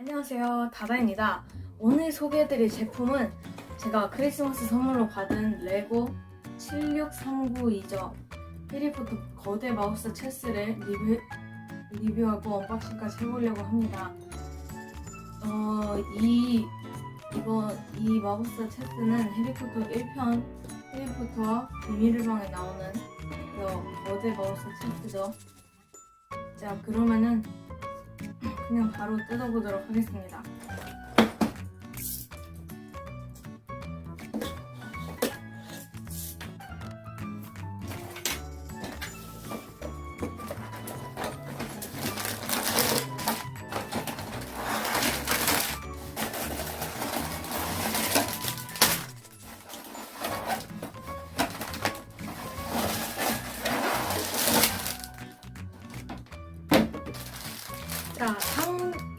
안녕하세요. 다다입니다. 오늘 소개해드릴 제품은 제가 크리스마스 선물로 받은 레고 76392죠. 해리포터 거대 마우스 체스를 리뷰, 리뷰하고 언박싱까지 해보려고 합니다. 어, 이 이거 이 마우스 체스는 해리포터 1편 해리포터와 비밀의 방에 나오는 그 거대 마우스 체스죠. 자 그러면은 그냥 바로 뜯어보도록 하겠습니다.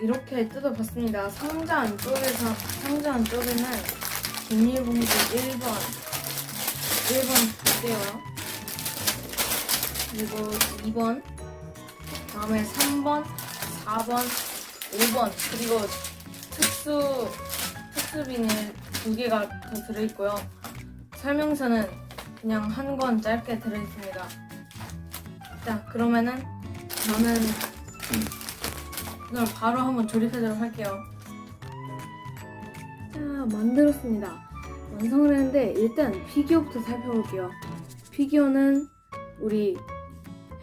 이렇게 뜯어봤습니다. 상자 안쪽에서 상자 안쪽에는 비닐봉지 1번, 1번 두 개요. 그리고 2번, 다음에 3번, 4번, 5번, 그리고 특수 특수 비닐 두 개가 더 들어있고요. 설명서는 그냥 한 권 짧게 들어있습니다. 자, 그러면은 저는 이걸 바로 한번 조립하도록 할게요. 자, 만들었습니다. 완성을 했는데 일단 피규어부터 살펴볼게요. 피규어는 우리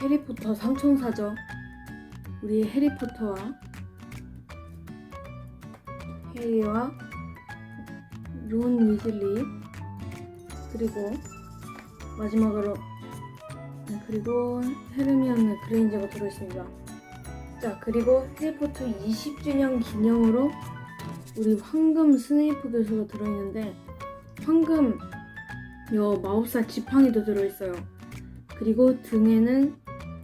해리포터 삼총사죠. 우리 해리포터와 해리와 론 위즐리 그리고 마지막으로 네, 그리고 헤르미온느 그레인저가 들어있습니다. 자 그리고 해리포터 20주년 기념으로 우리 황금 스네이프 교수가 들어있는데 황금 요 마법사 지팡이도 들어있어요. 그리고 등에는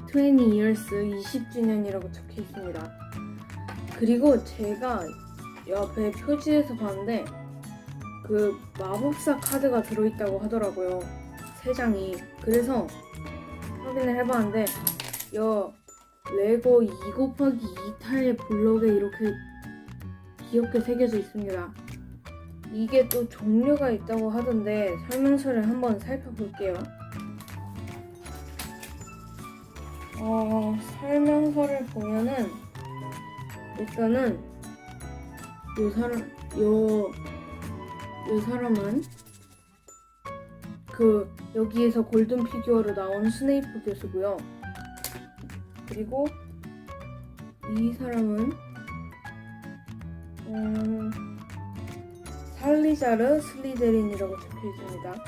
20 years 20주년이라고 적혀 있습니다. 그리고 제가 옆에 표지에서 봤는데 그 마법사 카드가 들어있다고 하더라고요 세 장이. 그래서 확인을 해봤는데 요 레고 2 곱하기 2 타일 블록에 이렇게 귀엽게 새겨져 있습니다. 이게 또 종류가 있다고 하던데 설명서를 한번 살펴볼게요. 어, 설명서를 보면은 일단은 요 사람 요, 요 사람은 그 여기에서 골든 피규어로 나온 스네이프 교수고요. 그리고 이 사람은 음, 살리자르 슬리데린이라고 적혀 있습니다.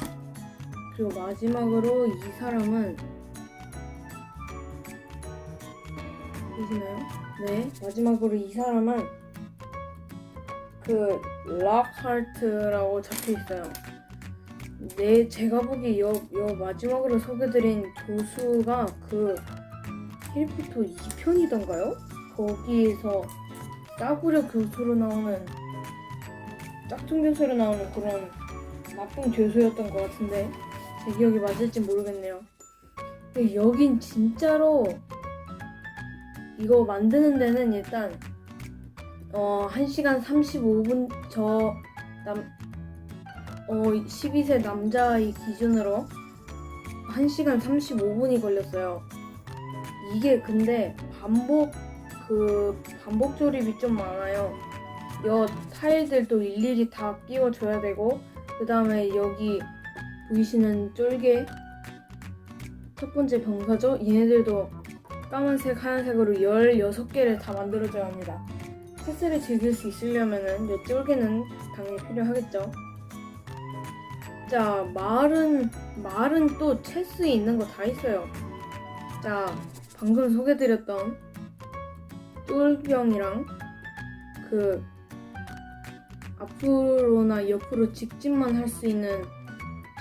그리고 마지막으로 이 사람은 보시나요? 네, 마지막으로 이 사람은 그 락하트라고 적혀 있어요. 네, 제가 보기 요, 요 마지막으로 소개드린 교수가 그 해리포터 2편이던가요? 거기에서 싸구려 교수로 나오는 짝퉁 교수로 나오는 그런 나쁜 교수였던 것 같은데 제 기억이 맞을지 모르겠네요. 근데 여긴 진짜로 이거 만드는 데는 일단 어 1시간 35분 저 남 어 12세 남자의 기준으로 1시간 35분이 걸렸어요. 이게 근데 반복 그 반복 조립이 좀 많아요. 여 타일들도 일일이 다 끼워줘야 되고 그 다음에 여기 보이시는 쫄개 첫 번째 병사죠. 얘네들도 까만색, 하얀색으로 16개를 다 만들어줘야 합니다. 체스를 즐길 수 있으려면은 이 쫄개는 당연히 필요하겠죠. 자, 말은 말은 또 체스에 있는 거 다 있어요. 자, 방금 소개드렸던 쫄병이랑 그 앞으로나 옆으로 직진만 할 수 있는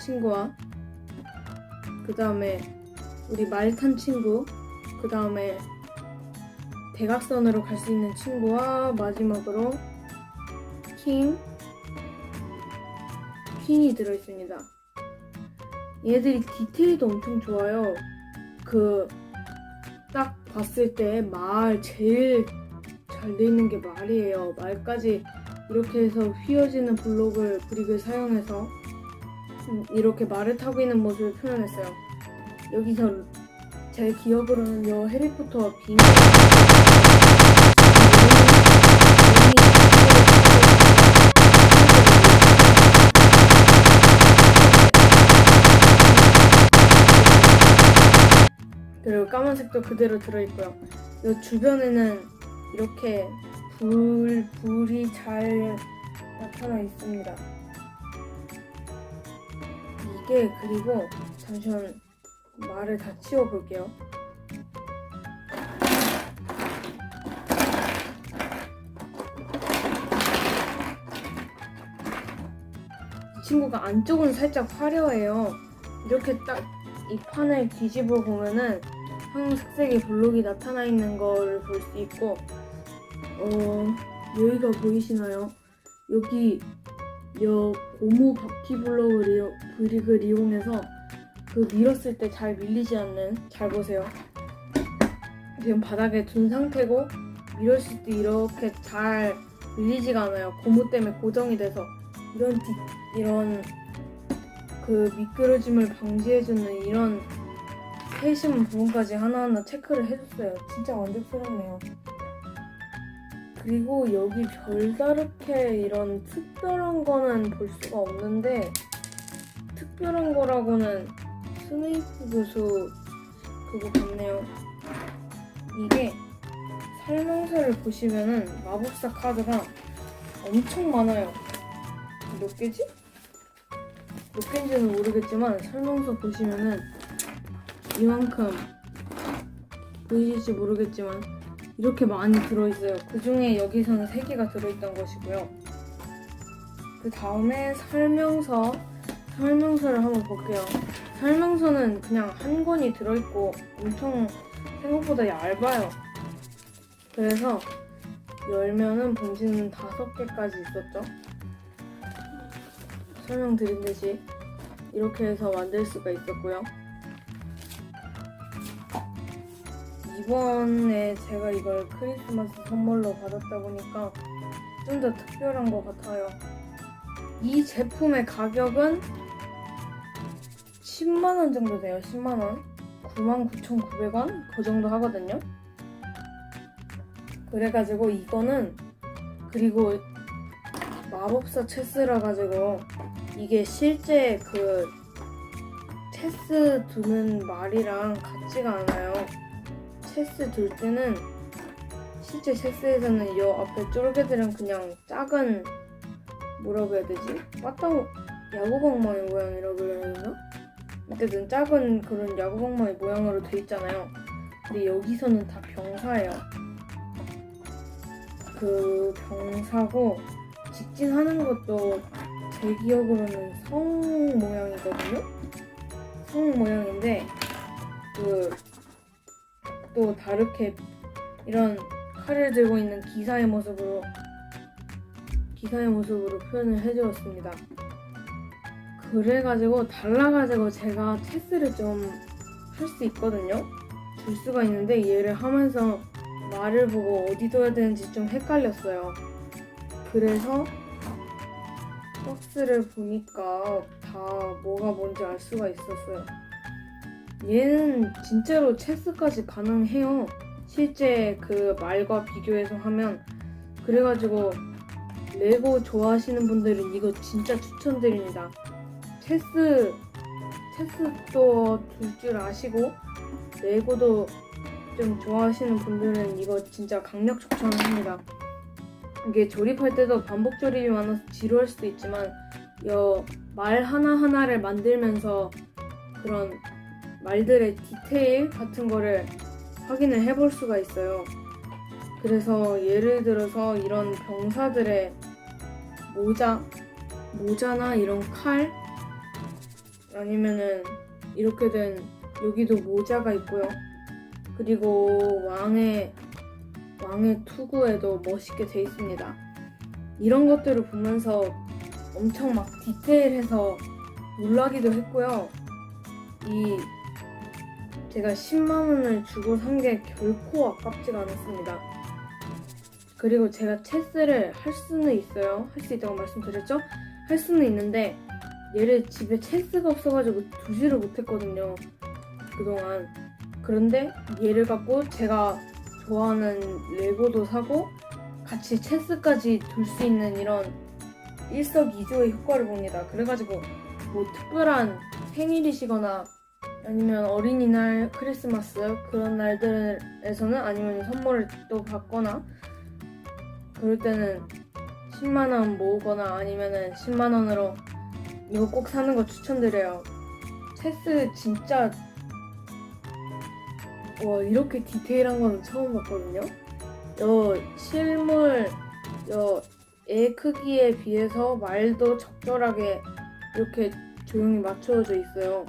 친구와 그 다음에 우리 말 탄 친구 그 다음에 대각선으로 갈 수 있는 친구와 마지막으로 킹 퀸이 들어있습니다. 얘들이 디테일도 엄청 좋아요. 그 딱 봤을 때 말 제일 잘 돼 있는 게 말이에요. 말까지 이렇게 해서 휘어지는 블록을 브릭을 사용해서 음, 이렇게 말을 타고 있는 모습을 표현했어요. 여기서 제 기억으로는 요 해리포터 비밀 그리고 까만색도 그대로 들어있고요. 이 주변에는 이렇게 불, 불이 잘 나타나 있습니다. 이게 그리고 잠시만 말을 다 치워볼게요. 이 친구가 안쪽은 살짝 화려해요. 이렇게 딱 이 판을 뒤집어 보면은 황색색의 블록이 나타나 있는 걸 볼 수 있고, 어, 여기가 보이시나요? 여기 여 고무 바퀴 블록을 브릭을 이용해서 그 밀었을 때 잘 밀리지 않는 잘 보세요. 지금 바닥에 둔 상태고 밀었을 때 이렇게 잘 밀리지가 않아요. 고무 때문에 고정이 돼서 이런 뒤, 이런 그 미끄러짐을 방지해주는 이런 세심 부분까지 하나하나 체크를 해줬어요. 진짜 만족스럽네요. 그리고 여기 별다르게 이런 특별한 거는 볼 수가 없는데 특별한 거라고는 스네이프 교수 그거 같네요. 이게 설명서를 보시면은 마법사 카드가 엄청 많아요. 몇 개지? 몇 개인지는 모르겠지만 설명서 보시면은 이만큼 보이실지 모르겠지만 이렇게 많이 들어있어요. 그 중에 여기서는 3개가 들어있던 것이고요. 그 다음에 설명서, 설명서를 한번 볼게요. 설명서는 그냥 한 권이 들어있고 엄청 생각보다 얇아요. 그래서 열면은 봉지는 5개까지 있었죠. 설명드린 듯이 이렇게 해서 만들 수가 있었고요. 이번에 제가 이걸 크리스마스 선물로 받았다 보니까 좀 더 특별한 것 같아요. 이 제품의 가격은 10만원 정도 돼요. 10만원. 99,900원? 그 정도 하거든요. 그래가지고 이거는 그리고 마법사 체스라 가지고 이게 실제 그 체스 두는 말이랑 같지가 않아요. 체스 둘 때는 실제 체스에서는 이 앞에 쫄개들은 그냥 작은 뭐라고 해야 되지? 빠따 야구방망이 모양이라고 해야 되나? 어쨌든 작은 그런 야구방망이 모양으로 돼 있잖아요. 근데 여기서는 다 병사예요. 그 병사고 직진하는 것도 제 기억으로는 성 모양이거든요. 성 모양인데 그 또 다르게 이런 칼을 들고 있는 기사의 모습으로 기사의 모습으로 표현을 해주었습니다. 그래가지고 달라가지고 제가 체스를 좀 할 수 있거든요. 들 수가 있는데 얘를 하면서 말을 보고 어디 둬야 되는지 좀 헷갈렸어요. 그래서 박스를 보니까 다 뭐가 뭔지 알 수가 있었어요. 얘는 진짜로 체스까지 가능해요. 실제 그 말과 비교해서 하면 그래가지고 레고 좋아하시는 분들은 이거 진짜 추천드립니다. 체스 체스도 둘 줄 아시고 레고도 좀 좋아하시는 분들은 이거 진짜 강력 추천합니다. 이게 조립할 때도 반복 조립이 많아서 지루할 수도 있지만 여 말 하나하나를 만들면서 그런 말들의 디테일 같은 거를 확인을 해볼 수가 있어요. 그래서 예를 들어서 이런 병사들의 모자, 모자나 이런 칼, 아니면은 이렇게 된 여기도 모자가 있고요. 그리고 왕의 왕의 투구에도 멋있게 돼 있습니다. 이런 것들을 보면서 엄청 막 디테일해서 놀라기도 했고요. 이 제가 10만 원을 주고 산 게 결코 아깝지가 않았습니다. 그리고 제가 체스를 할 수는 있어요. 할 수 있다고 말씀드렸죠? 할 수는 있는데 얘를 집에 체스가 없어가지고 두지를 못했거든요. 그동안. 그런데 얘를 갖고 제가 좋아하는 레고도 사고 같이 체스까지 둘 수 있는 이런 일석이조의 효과를 봅니다. 그래가지고 뭐 특별한 생일이시거나 아니면 어린이날, 크리스마스 그런 날들에서는 아니면 선물을 또 받거나 그럴 때는 10만 원 모으거나 아니면은 10만 원으로 이거 꼭 사는 거 추천드려요. 체스 진짜 와 이렇게 디테일한 거는 처음 봤거든요. 요 실물 요애 크기에 비해서 말도 적절하게 이렇게 조용히 맞춰져 있어요.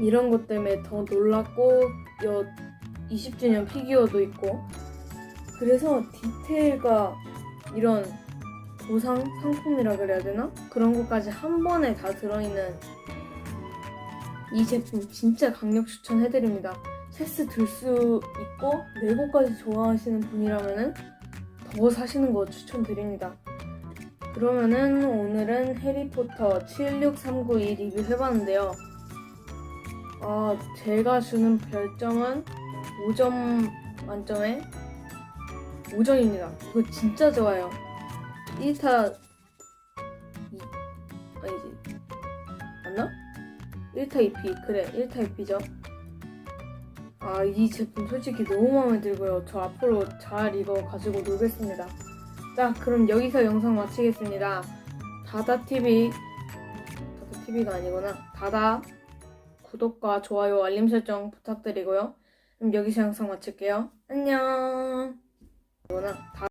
이런 것 때문에 더 놀랐고 요 20주년 피규어도 있고 그래서 디테일과 이런 보상 상품이라 그래야 되나? 그런 것까지 한 번에 다 들어있는 이 제품 진짜 강력 추천해드립니다. 체스 들 수 있고 레고까지 좋아하시는 분이라면은 더 사시는 거 추천드립니다. 그러면은 오늘은 해리포터 76392 리뷰 해봤는데요. 아, 제가 주는 별점은 5점 만점에 5점입니다. 이거 진짜 좋아요. 1타 2 아니지 맞나? 1타 2피 그래 1타 2피죠. 아 이 제품 솔직히 너무 마음에 들고요. 저 앞으로 잘 이거 가지고 놀겠습니다. 자 그럼 여기서 영상 마치겠습니다. 다다TV 다다TV가 아니구나. 다다 구독과 좋아요 알림 설정 부탁드리고요. 그럼 여기서 영상 마칠게요. 안녕. 이거나 다